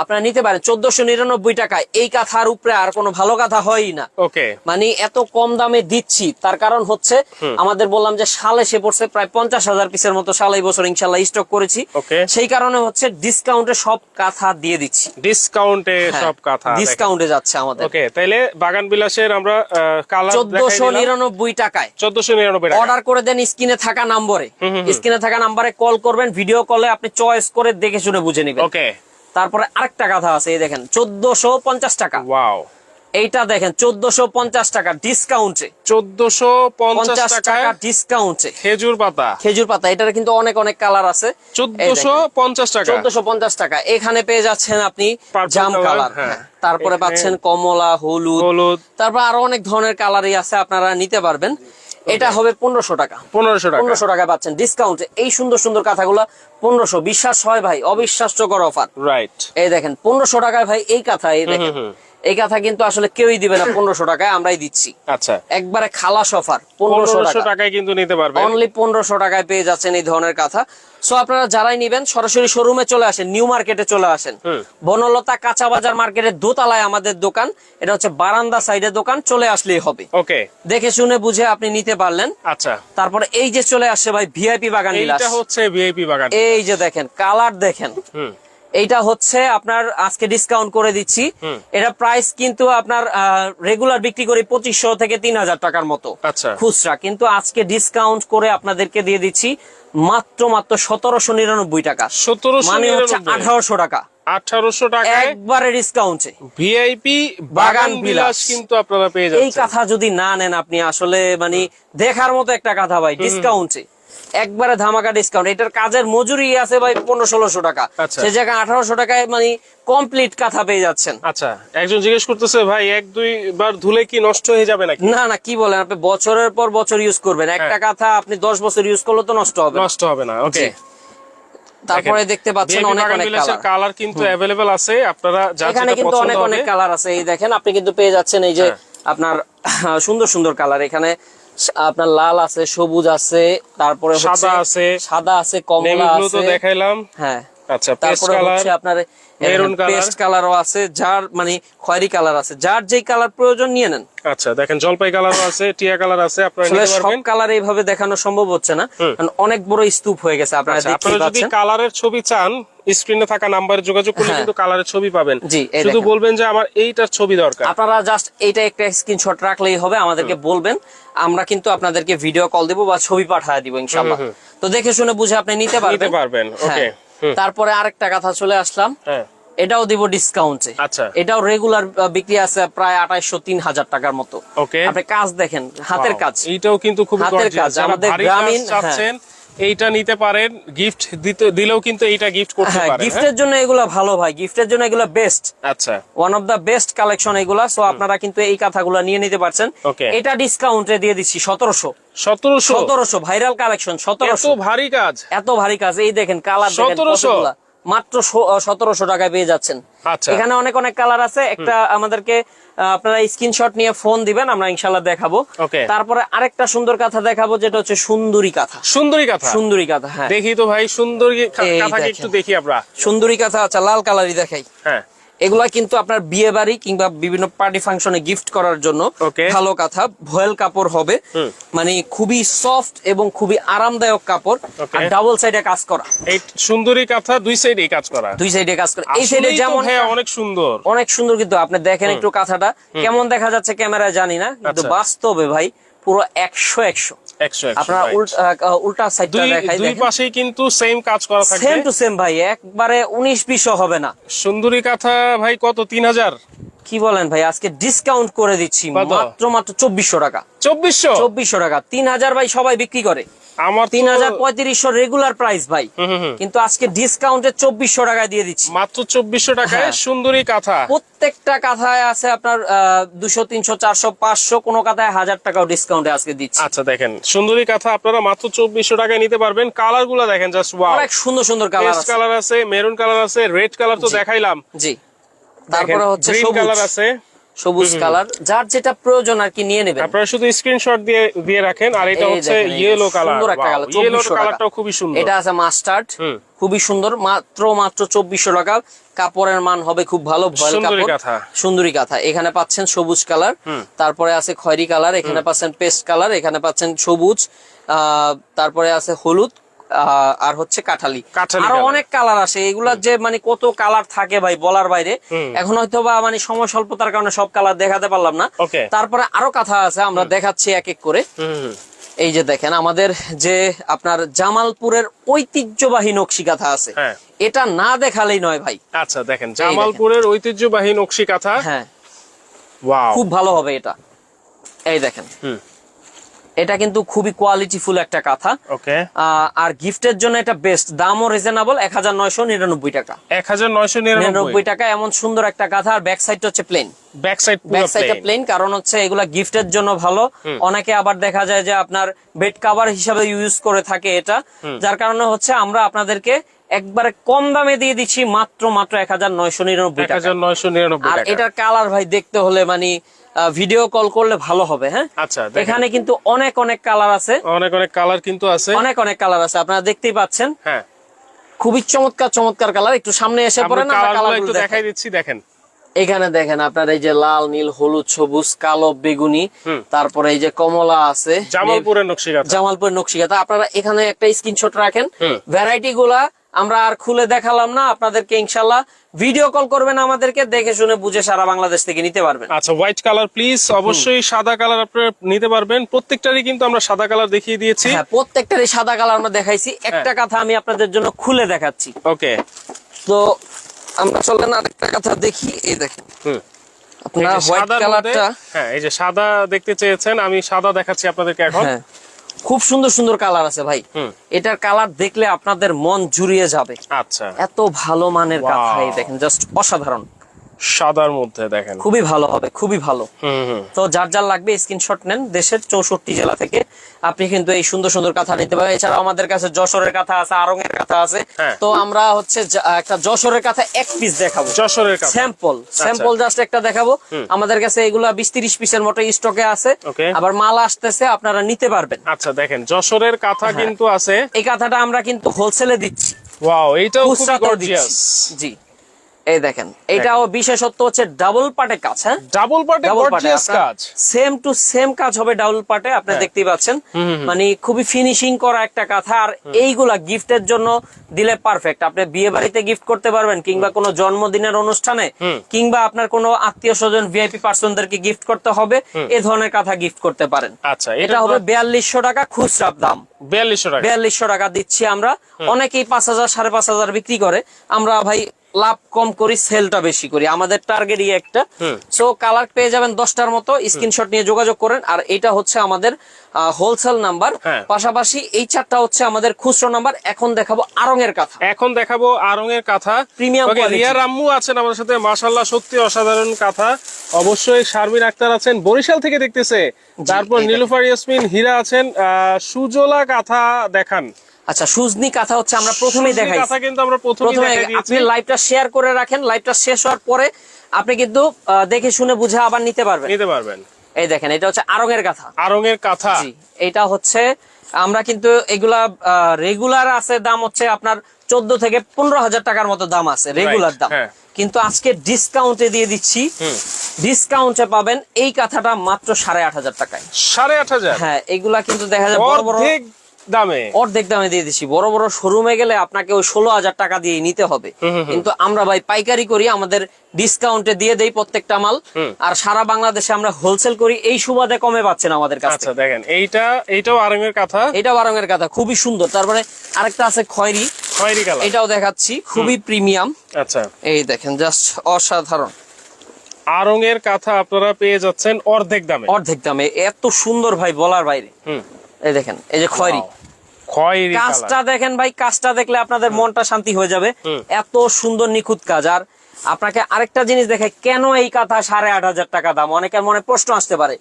আপনারা নিতে পারেন চোদ্দশো নিরানব্বই টাকায়। এই কাঁথার উপরে আর কোনো ভালো কাঁথা হয়ই না। ওকে। মানে এত কম দামে দিচ্ছি। তার কারণ হচ্ছে আমাদের বললাম যে সাল এসে পড়ছে প্রায় পঞ্চাশ হাজার পিসের মতো সাল এই বছর ইনশাল্লাহ স্টক করেছি। সেই কারণে হচ্ছে ডিসকাউন্টে সব কাঁথা দিয়ে দিচ্ছি। ডিসকাউন্টে সব কথা ডিসকাউন্টে যাচ্ছে আমাদের। ওকে তাহলে বাগান বিলাসের আমরা কালার চোদ্দশো নিরানব্বই টাকায়। চোদ্দশো নিরানব্বই টাকা অর্ডার করে দেন স্ক্রিনে থাকা নম্বরে। স্ক্রিনে থাকা নম্বরে কল করবেন ভিডিও কলে আপনি চয়েস করে দেখে শুনে বুঝে নেবেন। ওকে তারপরে আরেকটা কথা আছে এই দেখেন চোদ্দশো পঞ্চাশ টাকা। ওয়াও এইটা দেখেন চোদ্দশো পঞ্চাশ টাকা ডিসকাউন্টে চোদ্দশো পঞ্চাশ টাকা ডিসকাউন্টে খেজুর পাতা। খেজুর পাতা এটার কিন্তু অনেক অনেক কালার আছে। চোদ্দশো পঞ্চাশ টাকা। চোদ্দশো পঞ্চাশ টাকা। এখানে পেয়ে যাচ্ছেন আপনি জাম কালার হ্যাঁ। তারপরে পাচ্ছেন কমলা হলুদ। হলুদ। তারপর আরও অনেক ধরনের কালারই আছে আপনারা নিতে পারবেন। এটা হবে পনেরোশো টাকা। পনেরোশো টাকা। পনেরোশো টাকা পাচ্ছেন ডিসকাউন্ট এই সুন্দর সুন্দর কাঁথাগুলো পনেরোশো। বিশ্বাস হয় ভাই অবিশ্বাস্যকর অফার রাইট এই দেখেন পনেরোশো টাকায় ভাই এই কাঁথা এই দেখেন। এই কথা কিন্তু আসলে কেউই দিবে না পনেরোশো টাকায় আমরাই দিচ্ছি। আচ্ছা। একবারে খালাস অফার পনেরোশো টাকায় কিন্তু নিতে পারবে। অনলি পনেরোশো টাকায় পেয়ে যাচ্ছেন এই ধরনের কথা। সো আপনারা যারাই নিবেন সরাসরি শোরুমে চলে আসেন নিউ মার্কেটে চলে আসেন। বনলতা কাঁচা বাজার মার্কেটের দোতলায় আমাদের দোকান। এটা হচ্ছে বারান্দা সাইডের দোকান চলে আসলেই হবে। ওকে দেখে শুনে বুঝে আপনি নিতে পারলেন। আচ্ছা। তারপরে এই যে চলে আসছে ভাই ভিআইপি বাগান এইটা হচ্ছে ভিআইপি বাগান। এই যে দেখেন কালার দেখেন। হুম। এইটা হচ্ছে আপনার আজকে ডিসকাউন্ট করে দিচ্ছি। এটা প্রাইস কিন্তু আপনার রেগুলার বিক্রি করি পঁচিশশো থেকে তিন হাজার টাকার মতো। আচ্ছা। খুচরা। কিন্তু আজকে ডিসকাউন্ট করে আপনাদেরকে দিয়ে দিচ্ছি মাত্র মাত্র সতেরোশো নিরানব্বই টাকা। সতেরোশো মানে হচ্ছে আঠারোশো টাকা। আঠারোশো টাকায় একবারে ডিসকাউন্টে ভিআইপি বাগান বিলাস। কিন্তু আপনারা পেয়ে এই কথা যদি না নেন আপনি আসলে মানে দেখার মতো একটা কথা ভাই ডিসকাউন্টে একবারে ধামাকা ডিসকাউন্ট এটার কাজের মজুরি আছে ভাই পনেরো ষোলোশো টাকা। আচ্ছা। সে জায়গায় আঠারোশো টাকায় মানে কমপ্লিট কাঁথা পেয়ে যাচ্ছেন। আচ্ছা একজন জিজ্ঞেস করতেছে ভাই এক দুই বার ধুলে কি নষ্ট হয়ে যাবে নাকি? না না কি বলেন আপনি? বছরের পর বছর ইউজ করবেন। একটা হ্যাঁ। কাঁথা আপনি দশ বছর ইউজ করলে তো নষ্ট হবে। নষ্ট হবে না ওকে তারপরে দেখতে পাচ্ছেন অনেক অনেক কালার কিন্তু অ্যাভেলেবেল আছে আপনারা যার এখানে কিন্তু অনেক অনেক কালার আছে এই দেখেন আপনি কিন্তু পেয়ে যাচ্ছেন এই যে হ্যাঁ। আপনার সুন্দর সুন্দর কালার এখানে আপনার লাল আছে সবুজ আছে তারপরে সাদা আছে। সাদা আছে কমলা আছে। দেখাইলাম। হ্যাঁ। আচ্ছা তারপরে হচ্ছে আপনার Maroon পেস্ট কালারও আছে যার মানে খয়েরি কালার আছে। যার যেই কালার প্রয়োজন নিয়ে নেন। আচ্ছা দেখেন জলপাই কালারও আছে টিয়া কালার আছে আপনারা আসলে নিতে সব কালার এইভাবে দেখানো সম্ভব হচ্ছে না। কারণ অনেক বড় স্তূপ হয়ে গেছে আপনারা আচ্ছা, যদি কালারের ছবি চান স্ক্রিনে থাকা নাম্বারে যোগাযোগ করলে হ্যাঁ। কিন্তু কালারের ছবি পাবেন। শুধু বলবেন যে আমার এইটার ছবি দরকার। আপনারা জাস্ট এইটা একটা স্ক্রিনশট রাখলেই হবে আমাদেরকে বলবেন। আমরা কিন্তু আপনাদেরকে ভিডিও কল দেবো বা ছবি পাঠিয়ে দিব ইনশাল্লাহ তো দেখে শুনে বুঝে আপনি নিতে পারবেন। হ্যাঁ। তারপরে আরেকটা কথা চলে আসলাম। হ্যাঁ। এটাও দিব ডিসকাউন্টে আচ্ছা। এটাও রেগুলার বিক্রি আছে প্রায় আঠাইশো তিন হাজার টাকার মতো। ওকে আপনি কাজ দেখেন হাতের কাজ। এটাও কিন্তু খুব হাতের কাজ, আমাদের গ্রামীণ, হ্যাঁ। চাচ্ছেন এইটা নিতে পারেন গিফট দিলেও কিন্তু এইটা গিফট করতে হ্যাঁ পারেন হ্যাঁ? গিফটের জন্য এগুলো ভালো ভাই গিফটের জন্য এগুলো বেস্ট আচ্ছা। One of the best collection এগুলা সো আপনারা কিন্তু এই কথাগুলো নিয়ে নিতে পারছেন। এটা ডিসকাউন্টে দিয়ে দিচ্ছি সতেরোশো। সতেরোশো? সতেরোশো ভাইরাল কালেকশন 1700 এত ভারী কাজ? এত ভারী কাজ এই দেখেন কালার দেখেন 1700 মাত্র সতেরোশো টাকায় পেয়ে যাচ্ছেন। আচ্ছা। এখানে অনেক অনেক কালার আছে একটা আমাদেরকে আপনারা স্ক্রিনশট নিয়ে ফোন দিবেন আমরা ইনশাল্লাহ দেখাবো। তারপরে আরেকটা সুন্দর কথা দেখাবো যেটা হচ্ছে সুন্দরী কথা। সুন্দরী কথা? সুন্দরী কথা হ্যাঁ। দেখি তো ভাই সুন্দরী কা- এই কাঁথাকে দেখেন। একটু দেখি আমরা। সুন্দরী কথা আচ্ছা লাল কালারই দেখাই। হ্যাঁ। এগুলা কিন্তু আপনার বিয়ে বাড়ি কিংবা বিভিন্ন পার্টি ফাংশনে গিফট করার জন্য ভালো কাঁথা। ভয়েল কাপড় হবে। মানে খুবই সফট এবং খুবই আরামদায়ক কাপড়। আর ডাবল সাইডে কাজ করা। এই সুন্দরী কাঁথা দুই সাইডেই কাজ করা। দুই সাইডে কাজ করা। এই সাইডে যেমন অনেক সুন্দর। অনেক সুন্দর কিন্তু আপনি দেখেন একটু কাঁথাটা। কেমন দেখা যাচ্ছে ক্যামেরায় জানি না কিন্তু আচ্ছা। বাস্তবে ভাই পুরো একশো একশো। আপনার উল্টা সাইডটা দেখাই দুই পাশেই কিন্তু সেম কাজ করা থাকবে। সেম টু সেম ভাই একবারে উনিশ বিশও হবে না। সুন্দরী কাঁথা ভাই কত? তিন হাজার। কি বলেন ভাই আজকে ডিসকাউন্ট করে দিচ্ছি মাত্র মাত্র চব্বিশশো টাকা। চব্বিশশো? চব্বিশশো টাকা। তিন হাজার ভাই সবাই বিক্রি করে। আমার তিন হাজার পঁয়ত্রিশশো রেগুলার প্রাইস ভাই। কিন্তু আজকে ডিসকাউন্টে চব্বিশশো টাকায় দিয়ে দিচ্ছি। মাত্র চব্বিশশো টাকায় হ্যাঁ। সুন্দরী কাঁথা। প্রত্যেকটা কাঁথায় আছে আপনার দুশো তিনশো চারশো পাঁচশো কোনো কাঁথায় হাজার টাকাও ডিসকাউন্টে আজকে দিচ্ছি। আচ্ছা দেখেন সুন্দরী কাঁথা আপনারা মাত্র চব্বিশশো টাকায় নিতে পারবেন। কালারগুলা দেখেন জাস্ট ওয়াও অনেক সুন্দর সুন্দর কালার আছে। কালার আছে মেরুন কালার আছে রেড কালার তো দেখাইলাম। জি। তারপরে হচ্ছে কালার আছে। সবুজ কালার। যার যেটা প্রয়োজন আর কি নিয়ে নেবেন। আপনারা শুধু স্ক্রিনশট দিয়ে দিয়ে রাখেন আর এটা হচ্ছে ইয়েলো কালার সুন্দর একটা কালার ইয়েলো কালারটাও খুবই সুন্দর। এটা আছে মাস্টার্ড। খুবই সুন্দর মাত্র মাত্র চব্বিশশো টাকা। কাপড়ের মান হবে খুব ভালো ভয়েল সুন্দরী কাপড়। কাঁথা। সুন্দরী কাঁথা। এখানে পাচ্ছেন সবুজ কালার। তারপরে আছে খয়েরি কালার এখানে পাচ্ছেন পেস্ট কালার এখানে পাচ্ছেন সবুজ। আহ, তারপরে আছে হলুদ আর হচ্ছে কাঠালি। আরও অনেক কালার আসে এগুলার যে মানে কত কালার থাকে ভাই বলার বাইরে এখন হয়তো বা মানে সময় স্বল্পতার কারণে সব কালার দেখাতে পারলাম না। তারপরে আরও কাঁথা আছে আমরা দেখাচ্ছি এক এক করে। এই যে দেখেন আমাদের যে আপনার জামালপুরের ঐতিহ্যবাহী নকশি কাঁথা আছে হ্যাঁ। এটা না দেখালেই নয় ভাই। আচ্ছা দেখেন জামালপুরের ঐতিহ্যবাহী নকশি কাঁথা হ্যাঁ। খুব ভালো হবে এটা। এই দেখেন। হুম। এটা কিন্তু খুবই কোয়ালিটিফুল একটা কাঁথা। ওকে আর গিফটের জন্য এটা বেস্ট দামও রিজনেবল এক হাজার নয়শো নিরানব্বই টাকা। এক হাজার নয়শো নিরানব্বই। টাকা এমন সুন্দর একটা কাঁথা আর ব্যাক সাইডটা হচ্ছে প্লেন ব্যাক সাইড ব্যাক সাইডটা প্লেন কারণ হচ্ছে এগুলা গিফটের জন্য ভালো। অনেকে আবার দেখা যায় যে আপনার বেড কাভার হিসাবে ইউজ করে থাকে এটা। যার কারণে হচ্ছে আমরা আপনাদেরকে একবারে কম দামে দিয়ে দিচ্ছি মাত্র মাত্র এক হাজার নয়শো নিরানব্বই টাকা। আর এটার কালার ভাই দেখতে হলে মানে ভিডিও কল করলে ভালো হবে হ্যাঁ? আচ্ছা এখানে কিন্তু অনেক অনেক কালার আছে। অনেক অনেক কালার কিন্তু আছে। অনেক অনেক কালার আছে আপনারা দেখতেই পাচ্ছেন। হ্যাঁ। খুবই চমৎকার চমৎকার কালার একটু সামনে এসে পড়েন আমরা কালার একটু দেখাই দিচ্ছি দেখেন। এখানে দেখেন আপনার এই যে লাল নীল হলুদ সবুজ কালো বেগুনি তারপরে এই যে কমলা আছে জামালপুরের নকশি কাঁথা জামালপুর নকশিকাতা আপনারা এখানে একটা স্ক্রিনশট রাখেন। ভ্যারাইটি গুলা আমরা আর খুলে দেখালাম না আপনাদেরকে ইনশাল্লাহ ভিডিও কল করবেন আমাদেরকে দেখে শুনে বুঝে সারা বাংলাদেশ থেকে নিতে পারবেন। আচ্ছা হোয়াইট কালার প্লিজ অবশ্যই সাদা কালার আপনারা নিতে পারবেন। প্রত্যেকটারই কিন্তু আমরা সাদা কালার দেখিয়ে দিয়েছি। হ্যাঁ প্রত্যেকটারই সাদা কালার আমরা দেখাইছি। একটা হ্যাঁ। কথা আমি আপনাদের জন্য খুলে দেখাচ্ছি। ওকে তো আমরা চলেন আরেকটা কথা দেখি। এই দেখেন। হুম। আপনার হোয়াইট কালারটা হ্যাঁ এই যে সাদা দেখতে চেয়েছেন আমি সাদা দেখাচ্ছি আপনাদেরকে এখন। হ্যাঁ। খুব সুন্দর সুন্দর কালার আছে ভাই। এটার কালার দেখলে আপনাদের মন জুড়িয়ে যাবে। আচ্ছা। এত ভালো মানের. কাঁথা দেখেন জাস্ট অসাধারণ। সাদার মধ্যে দেখেন। খুবই ভালো হবে খুবই ভালো। তো যার যার লাগবে স্ক্রিনশট নেন দেশের চৌষট্টি জেলা থেকে। আপনি কিন্তু এই সুন্দর সুন্দর কাঁথা নিতে পারেন। এছাড়াও আমাদের কাছে যশোরের কাঁথা আছে আরং এর কাঁথা আছে। হ্যাঁ। তো আমরা হচ্ছে একটা যশোরের কাঁথা এক পিস দেখাবো। যশোরের স্যাম্পল স্যাম্পল জাস্ট একটা দেখাবো। আমাদের কাছে এগুলা বিশ তিরিশ পিসের মতো স্টকে আছে। আবার মাল আসতেছে আপনারা নিতে পারবেন। আচ্ছা দেখেন যশোরের কাঁথা হ্যাঁ। কিন্তু আছে। এই কাঁথাটা আমরা কিন্তু হোলসেলে দিচ্ছি। ওয়াও এইটাও খুবই গর্জিয়াস জি। এই দেখেন এটাও বিশেষত্ব হচ্ছে ডাবল পার্টে কাজ হ্যাঁ? ডাবল পার্টে গর্জিয়াস কাজ। সেম টু সেম কাজ হবে ডাবল পার্টে আপনি হ্যাঁ। দেখতেই পাচ্ছেন। মানে খুবই ফিনিশিং করা একটা কাঁথা আর এইগুলা গিফটের জন্য দিলে পারফেক্ট আপনি বিয়ে বাড়িতে গিফট করতে পারবেন কিংবা কোনো জন্মদিনের অনুষ্ঠানে কিংবা আপনার কোনো আত্মীয় স্বজন ভিআইপি পার্সনদেরকে গিফট করতে হবে এ ধরনের কাঁথা গিফট করতে পারেন। আচ্ছা এটা হবে বিয়াল্লিশশো টাকা খুচরা দাম। বিয়াল্লিশশো টাকা। বিয়াল্লিশশো টাকা দিচ্ছি আমরা। অনেকেই পাঁচ হাজার সাড়ে পাঁচ হাজার বিক্রি করে। আমরা ভাই লাভ কম করি সেলটা বেশি করি। আমাদের টার্গেটই একটা। সো কালার পেয়ে যাবেন দশটার মতো। স্ক্রিনশট নিয়ে যোগাযোগ করেন। আর এটা হচ্ছে আমাদের হোলসেল নাম্বার হ্যাঁ। পাশাপাশি এই চারটা হচ্ছে আমাদের খুচরো নাম্বার এখন দেখাবো আরং এর কথা। এখন দেখাবো আরং এর কাঁথা প্রিমিয়াম রিয়া রাম্মু আছেন আমাদের সাথে। মাশাল্লাহ সত্যি অসাধারণ কাঁথা। অবশ্যই শারমিন আক্তার আছেন। বরিশাল থেকে দেখতেছে। তারপর নীলুফার ইয়াসমিন হীরা আছেন। সুজলা কাঁথা দেখান। আচ্ছা সুজনি কাঁথা হচ্ছে আমরা প্রথমেই দেখাই কিন্তু আমরা প্রথমে আপনি লাইভটা শেয়ার করে রাখেন লাইভটা শেষ হওয়ার পরে আপনি কিন্তু দেখে শুনে বুঝে আবার নিতে পারবেন। নিতে পারবেন। এই দেখেন এটা হচ্ছে আরঙের কাঁথা। আরঙের কাঁথা। জি এটা হচ্ছে আমরা কিন্তু এগুলা রেগুলার আছে দাম হচ্ছে আপনার চোদ্দ থেকে পনেরো হাজার টাকার মতো দাম আছে রেগুলার দাম। হ্যাঁ। কিন্তু আজকে ডিসকাউন্টে দিয়ে দিচ্ছি। ডিসকাউন্টে পাবেন এই কাঁথাটা মাত্র সাড়ে আট হাজার টাকায়। সাড়ে আট হাজার? হ্যাঁ এগুলা কিন্তু দেখা যায় বড় বড় দামে? অর্ধেক দামে দিয়ে দিচ্ছি বড় বড় শোরুমে গেলে আপনাকে ওই ষোলো হাজার টাকা দিয়ে নিতে হবে। কিন্তু আমরা ভাই পাইকারি করি আমাদের ডিসকাউন্টে দিয়ে দেই প্রত্যেকটা মাল। আর সারা বাংলাদেশে আমরা হোলসেল করি এই সুবাদে কমে পাচ্ছেন আমাদের কাছে আচ্ছা দেখেন এইটা এইটাও আরঙের কাঁথা? এটা বারঙের কথা খুবই সুন্দর। তারপরে আরেকটা আছে খয়েরি। খয়েরি কালার। এটাও দেখাচ্ছি খুবই প্রিমিয়াম আচ্ছা। এই দেখেন জাস্ট অসাধারণ। আরঙের কাঁথা আপনারা পেয়ে যাচ্ছেন অর্ধেক দামে। অর্ধেক দামে। এত সুন্দর ভাই বলার বাইরে। হুম। এই দেখেন এই যে খয়েরি। কাজটা দেখেন ভাই কাজটা দেখলে আপনাদের মনটা শান্তি হয়ে যাবে। এত সুন্দর নিখুঁত কাজ। আর আপনাকে আরেকটা জিনিস দেখে কেন এই কাঁথা সাড়ে আট হাজার টাকা দাম? অনেকের মনে প্রশ্ন আসতে পারে।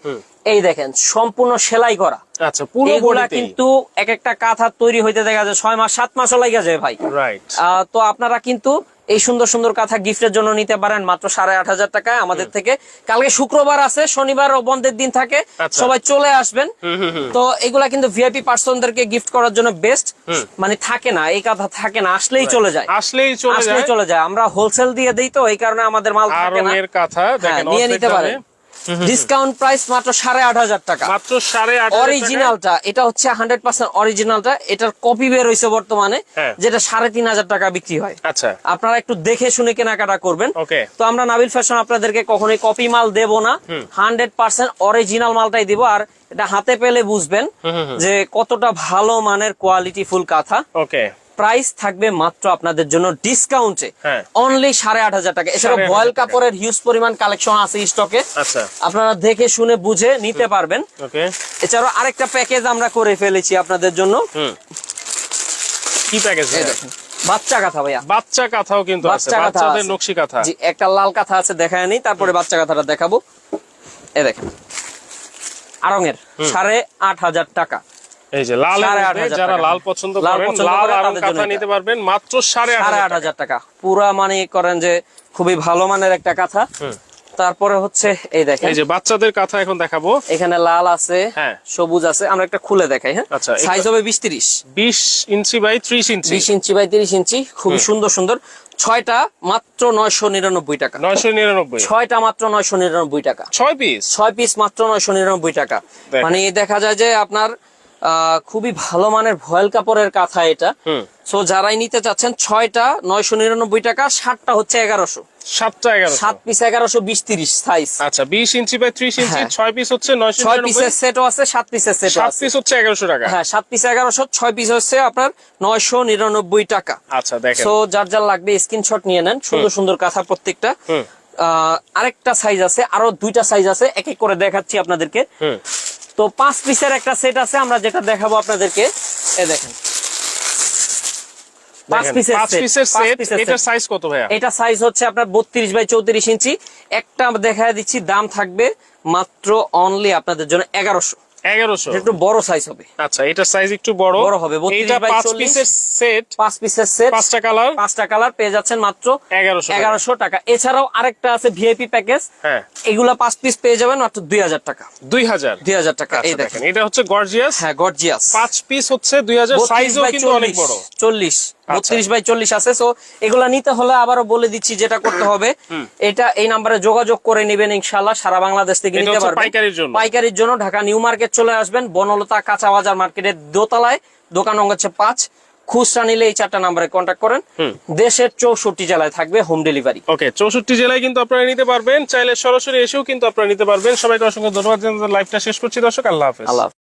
এই দেখেন সম্পূর্ণ সেলাই করা। আচ্ছা এগুলা কিন্তু এক একটা কাঁথা তৈরি হইতে দেখা যায় ছয় মাস সাত মাসও লাগে যায় ভাই। আহ, তো আপনারা কিন্তু এই সুন্দর সুন্দর কাঁথা গিফটের জন্য নিতে পারেন মাত্র সাড়ে আট হাজার টাকায় আমাদের থেকে। কালকে শুক্রবার আছে শনিবার ও বন্ধের দিন থাকে। আচ্ছা। সবাই চলে আসবেন। তো এগুলা কিন্তু ভিআইপি পার্সনদেরকে গিফট করার জন্য বেস্ট মানে থাকে না এই কাঁথা থাকে না আসলেই চলে যায়। আসলেই চলে আসলেই যায়। চলে যায়। আমরা হোলসেল দিয়ে দিই তো এই কারণে আমাদের মাল থাকে না। হ্যাঁ, দেখেন নিয়ে নিতে দামে। ডিসকাউন্ট প্রাইস মাত্র সাড়ে আট হাজার টাকা। মাত্র সাড়ে আট অরিজিনালটা এটা হচ্ছে হান্ড্রেড পার্সেন্ট অরিজিনালটা এটার কপি বের হয়েছে বর্তমানে হ্যাঁ। যেটা সাড়ে তিন হাজার টাকা বিক্রি হয়। আচ্ছা। আপনারা একটু দেখে শুনে কেনাকাটা করবেন। ওকে। তো আমরা নাবিল ফ্যাশন আপনাদেরকে কখনোই কপি মাল দেব না। হান্ড্রেড পার্সেন্ট অরিজিনাল মালটাই দিব। আর এটা হাতে পেলে বুঝবেন যে কতটা ভালো মানের কোয়ালিটি ফুল কাঁথা। ওকে। প্রাইস থাকবে মাত্র আপনাদের জন্য ডিসকাউন্টে হ্যাঁ। অনলি সাড়ে আট হাজার টাকা। এছাড়া 8,500 বয়েল কাপড়ের হিউজ পরিমাণ কালেকশন আছে স্টকে আচ্ছা। আপনারা দেখে শুনে বুঝে নিতে পারবেন। ওকে। এছাড়াও আরেকটা প্যাকেজ আমরা করে ফেলেছি আপনাদের জন্য। কি প্যাকেজ বাচ্চা কাঁথা ভাইয়া। বাচ্চা কাঁথাও কিন্তু বাচ্চা কাঁথা বাচ্চাদের নকশি কাঁথা। জি একটা লাল কাঁথা আছে দেখায় তারপরে বাচ্চা কাঁথাটা দেখাবো। এ দেখেন। আরঙের সাড়ে আট হাজার টাকা। এই যে লাল সাড়ে আট হাজার যারা লাল পছন্দ করেন লাল করে আরং তাদের জন্য কাঁথা নিতে পারবেন মাত্র সাড়ে আট সাড়ে হাজার আট হাজার টাকা। পুরা মানে করেন যে খুবই ভালো মানের একটা কাঁথা। তারপরে হচ্ছে এই দেখেন। এই যে বাচ্চাদের কাঁথা এখন দেখাবো। এখানে লাল আছে হ্যাঁ। সবুজ আছে আমরা একটা খুলে দেখাই হ্যাঁ? আচ্ছা, সাইজ হবে বিশ তিরিশ বিশ ইঞ্চি বাই ত্রিশ ইঞ্চি। বিশ ইঞ্চি বাই তিরিশ ইঞ্চি খুবই সুন্দর সুন্দর। ছয়টা মাত্র নয়শো নিরানব্বই টাকা। নয়শো নিরানব্বই। ছয়টা মাত্র নয়শো নিরানব্বই টাকা। ছয় পিস ছয় পিস মাত্র নয়শো নিরানব্বই টাকা। মানে দেখা যায় যে আপনার খুবই ভালো মানের ভয়েল কাপড়ের কাঁথা এটা। সো যারাই নিতে চাচ্ছেন ছয়টা নয়শো নিরানব্বই টাকা সাতটা হচ্ছে এগারোশো। সাতটা এগারো সাত পিস এগারোশো বিশ তিরিশ সাইজ আচ্ছা বিশ ইঞ্চি বাই ত্রিশ ইঞ্চি হ্যাঁ। ছয় পিস হচ্ছে নয়শো ছয় পিসের সেটও আছে সাত পিসের সেটও সাত পিস হচ্ছে এগারোশো টাকা। হ্যাঁ সাত পিস এগারোশো ছয় পিস হচ্ছে আপনার নয়শো নিরানব্বই টাকা। আচ্ছা দেখেন। সো যার যার লাগবে স্ক্রিনশট নিয়ে নেন সুন্দর সুন্দর কাঁথা প্রত্যেকটা। আহ, আরেকটা সাইজ আছে আরও দুইটা সাইজ আছে এক এক করে দেখাচ্ছি আপনাদেরকে। হুম। তো পাঁচ পিসের একটা সেট আছে আমরা যেটা দেখাবো আপনাদেরকে। এ দেখেন। পাঁচ পিসের সেট এটার সাইজ কত ভাইয়া? এটা সাইজ হচ্ছে আপনার বত্রিশ বাই চৌত্রিশ ইঞ্চি। একটা দেখা দিচ্ছি দাম থাকবে মাত্র অনলি আপনাদের জন্য এগারোশো। এগারোশো। একটু বড় সাইজ হবে। আচ্ছা এটার সাইজ একটু বড়। বড় হবে, এটা বাই পাঁচ 40 পিসের সেট পাঁচ পিসের সেট পাঁচটা কালার পাঁচটা কালার পেয়ে যাচ্ছেন মাত্র এগারোশো এগারোশো টাকা। এছাড়াও আরেকটা আছে ভিআইপি প্যাকেজ হ্যাঁ। এগুলা পাঁচ পিস পেয়ে যাবেন মাত্র দুই হাজার টাকা। দুই হাজার। দুই হাজার টাকা এই আচ্ছা, দেখেন। এটা হচ্ছে গর্জিয়াস হ্যাঁ গর্জিয়াস পাঁচ পিস হচ্ছে দুই হাজার সাইজও কিন্তু অনেক বড়। চল্লিশ। আচ্ছা। বত্রিশ বাই চল্লিশ আছে সো এগুলা নিতে হলে আবারও বলে দিচ্ছি যেটা করতে হবে। এটা এই নাম্বারে যোগাযোগ করে নেবেন ইনশাল্লাহ সারা বাংলাদেশ থেকে নিতে পারবেন। পাইকারির জন্য। ঢাকা নিউ মার্কেট চলে আসবেন বনলতা কাঁচা বাজার মার্কেটের দোতলায়। দোকান হচ্ছে পাঁচ। খুচরা নিলে এই চারটা নাম্বারে কন্ট্যাক্ট করেন। দেশের চৌষট্টি জেলায় থাকবে হোম ডেলিভারি ওকে চৌষট্টি জেলায় কিন্তু আপনারা নিতে পারবেন চাইলে সরাসরি এসেও কিন্তু আপনারা নিতে পারবেন। সবাইকে অসংখ্য ধন্যবাদ লাইভটা শেষ করছি দর্শক আল্লাহ হাফেজ। আল্লাহ।